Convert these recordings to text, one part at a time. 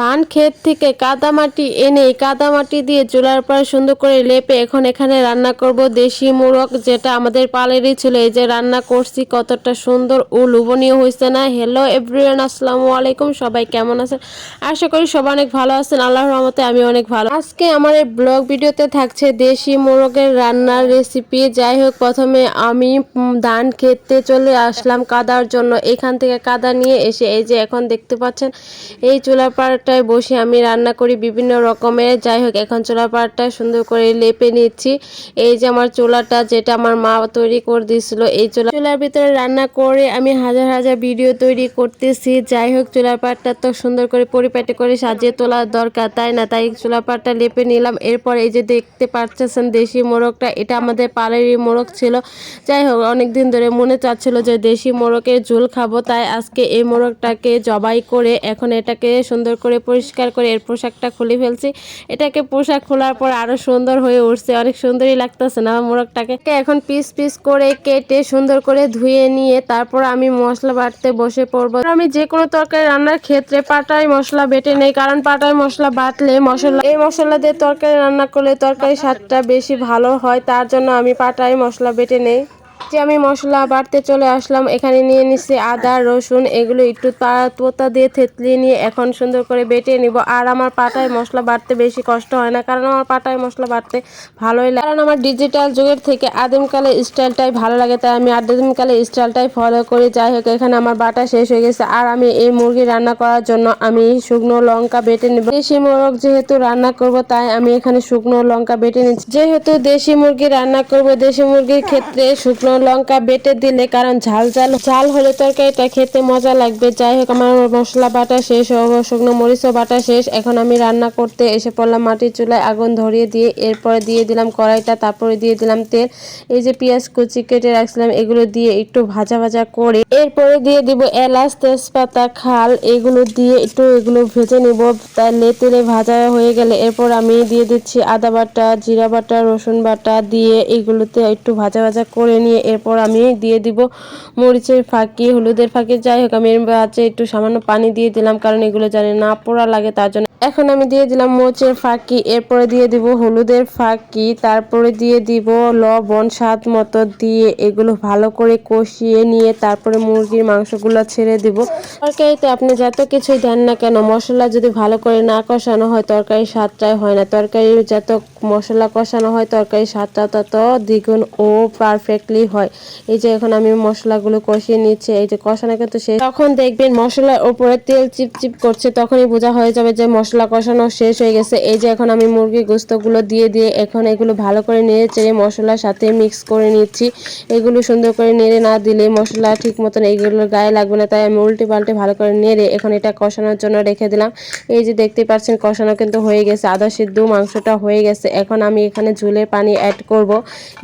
ধান ক্ষেত থেকে কাদামাটি এনে কাদামাটি দিয়ে চুলার পর সুন্দর করে লেপে এখন এখানে রান্না করব দেশি মোরগ, যেটা আমাদের পালেরই ছিল। এই যে রান্না করছি, কতটা সুন্দর ও লোভনীয় হয়েছে না? হ্যালো এভরিওয়ান আসসালামু আলাইকুম, সবাই কেমন আছেন? আশা করি সবাই অনেক ভালো আছেন। আল্লাহর রহমতে আমি অনেক ভালো। আজকে আমার এই ব্লগ ভিডিওতে থাকছে দেশি মোরগের রান্নার রেসিপি যাই হোক, প্রথমে আমি ধান খেতে চলে আসলাম কাদার জন্য। এখান থেকে কাদা নিয়ে এসে এই যে এখন দেখতে পাচ্ছেন, এই চুলা পাড়টায় বসে আমি রান্না করি বিভিন্ন রকমের। যাই হোক, এখন চুলা পাড়টায় সুন্দর করে লেপে নিচ্ছি। এই যে আমার চুলাটা যেটা আমার মা তৈরি করে দিয়েছিল, এই চুলা চুলার ভিতরে রান্না করে আমি হাজার হাজার ভিডিও তৈরি করতেছি। যাই হোক, চুলার পাড়টা তো সুন্দর করে পরিপাটি করে সাজিয়ে তোলার দরকার, তাই না? তাই চুলা পাড়টা লেপে নিলাম। এরপর এই যে দেখতে পাচ্ছেন দেশি মোরগটা, এটা আমাদের পাড়েরই মোরগ ছিল। যাই হোক অনেক দিন ধরে মনে চাচ্ছিল যে দেশি মোরগের ঝোল খাব, তাই আজকে এই মোরগটাকে জবাই করে এখন এটাকে সুন্দর করে পরিষ্কার করে এর পোশাকটা খুলে ফেলছি। এটাকে পোশাক খোলার পর আরও সুন্দর হয়ে উঠছে। অনেক সুন্দরই লাগতেছে না মোরগটাকে? এখন পিস পিস করে কেটে সুন্দর করে ধুয়ে নিয়ে তারপর আমি মশলা বাটতে বসে পড়ব। আমি যে কোনো তরকারি রান্নার ক্ষেত্রে পাটাই মশলা বেটে নেই। কারণ পাটাই মশলা বাটলে মশলা এই মশলা দিয়ে তরকারি রান্না করলে তরকারি স্বাদটা বেশি ভালো হয়। তার জন্য আমি পাটাই মশলা বেটে নেই। যে আমি মশলা বাড়তে চলে আসলাম, এখানে নিয়ে নিচ্ছি আদা, রসুন, এগুলো একটু পোতা দিয়ে থেতলিয়ে নিয়ে এখন সুন্দর করে বেটে নিব। আর আমার পাটায় মশলা বাড়তে বেশি কষ্ট হয় না, কারণ আমার পাটায় মশলা বাটতে ভালোই লাগে। কারণ আমার ডিজিটাল যুগের থেকে আদিমকালের স্টাইলটাই ভালো লাগে, তাই আমি আদিমকালের স্টাইলটাই ফলো করি। যাই হোক, এখানে আমার বাটা শেষ হয়ে গেছে। আর আমি এই মুরগি রান্না করার জন্য আমি শুকনো লঙ্কা বেটে নেব। দেশি মোরগ যেহেতু রান্না করব, তাই আমি এখানে শুকনো লঙ্কা বেটে নিচ্ছি। যেহেতু দেশি মুরগি রান্না করব, দেশি মুরগির ক্ষেত্রে শুকনো লঙ্কা বেটে দিলে, কারণ ঝাল ঝাল ঝাল হলে তরকারিটা খেতে মজা লাগবে। যাই হোক, আমার মশলা বাটা শেষ শুকনো মরিচও বাটা শেষ। এখন আমি রান্না করতে এসে পড়লাম মাটির চুলায় আগুন ধরিয়ে দিয়ে, এরপরে দিয়ে দিলাম কড়াইটা, তারপরে দিয়ে দিলাম তেল। এই যে পেঁয়াজ কুচি কেটে রাখছিলাম, এগুলো দিয়ে একটু ভাজা ভাজা করে, এরপরে দিয়ে দিব এলাচ, তেজপাতা, খাল। এগুলো দিয়ে একটু এগুলো ভেজে নিব। তাহলে তেলে ভাজা হয়ে গেলে, এরপর আমি দিয়ে দিচ্ছি আদা বাটা, জিরা বাটা, রসুন বাটা দিয়ে এগুলোতে একটু ভাজা ভাজা করে নিয়ে এরপর আমি দিয়ে দিব মরিচের ফাঁকি, হলুদের ফাঁকি। যাই হোক, আমি আছে একটু সামান্য পানি দিয়ে দিলাম, কারণ এগুলো জানি না পোড়া লাগে, তার জন্য এখন আমি দিয়ে দিলাম মরিচের ফাঁকি, এরপরে দিয়ে দিব হলুদের ফাঁকি, তারপরে দিয়ে দিব লবণ স্বাদ মতো দিয়ে এগুলো ভালো করে কষিয়ে নিয়ে তারপরে মুরগির মাংসগুলো ছেড়ে দিব। তরকারিতে আপনি যত কিছুই দেন না কেন, মশলা যদি ভালো করে না কষানো হয় তরকারির স্বাদটাই হয় না। তরকারি যত মশলা কষানো হয় তরকারির স্বাদটা তত দ্বিগুণ ও পারফেক্টলি হয়। এই যে এখন আমি মশলাগুলো কষিয়ে নিচ্ছি, এই যে কষানো কিন্তু শেষ। তখন দেখবেন মশলার উপরে তেল চিপচিপ করছে, তখনই বোঝা হয়ে যাবে যে মশলা কষানো শেষ হয়ে গেছে। এই যে এখন আমি মুরগির গোস্তগুলো দিয়ে দিয়ে এখন এগুলো ভালো করে নেড়ে চেড়ে মশলার সাথে মিক্স করে নিচ্ছি। এগুলো সুন্দর করে নেড়ে না দিলে মশলা ঠিক মতন এইগুলো গায়ে লাগবে না, তাই আমি উল্টে পাল্টে ভালো করে নেড়ে এখন এটা কষানোর জন্য রেখে দিলাম। এই যে দেখতে পাচ্ছেন কষানো কিন্তু হয়ে গেছে, আদা সিদ্ধ মাংসটা হয়ে গেছে। এখন আমি এখানে ঝোলের পানি অ্যাড করব।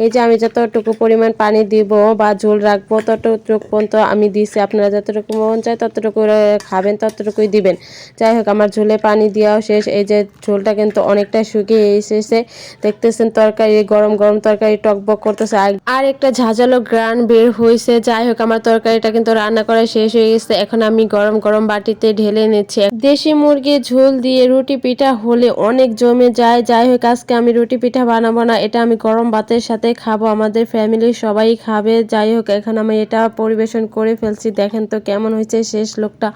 এই যে আমি যতটুকু পরিমাণ পানি দিব বা ঝোল রাখব ততটুকু পর্যন্ত আমি দিছি। আপনারা যতটুকু মন চায় ততটুকু খাবেন, ততটুকুই দিবেন। যাই হোক, আমার ঝোলে পানি দেওয়াও শেষ। এই যে ঝোলটা কিন্তু অনেকটা শুকিয়ে এসেছে। দেখতেছেন তরকারি, গরম গরম তরকারি টকবক করতেছে। আর- আর একটা ঝাঁঝালো গ্রান বের হয়েছে যাই হোক, আমার তরকারিটা কিন্তু রান্না করা শেষ হয়ে গেছে। এখন আমি গরম গরম বাটিতে ঢেলে নিচ্ছি। দেশি মুরগির ঝোল দিয়ে রুটি পিঠা হলে অনেক জমে যায়। যাই হোক, আজকে আমি রুটি পিঠা বানাবো না। এটা আমি গরম ভাতের সাথে খাব। আমাদের ফ্যামিলির সবাই খাবে। যাই হোক, এখন আমি এটা পরিবেশন করে ফেলছি। দেখেন তো কেমন হয়েছে শেষ লোকটা।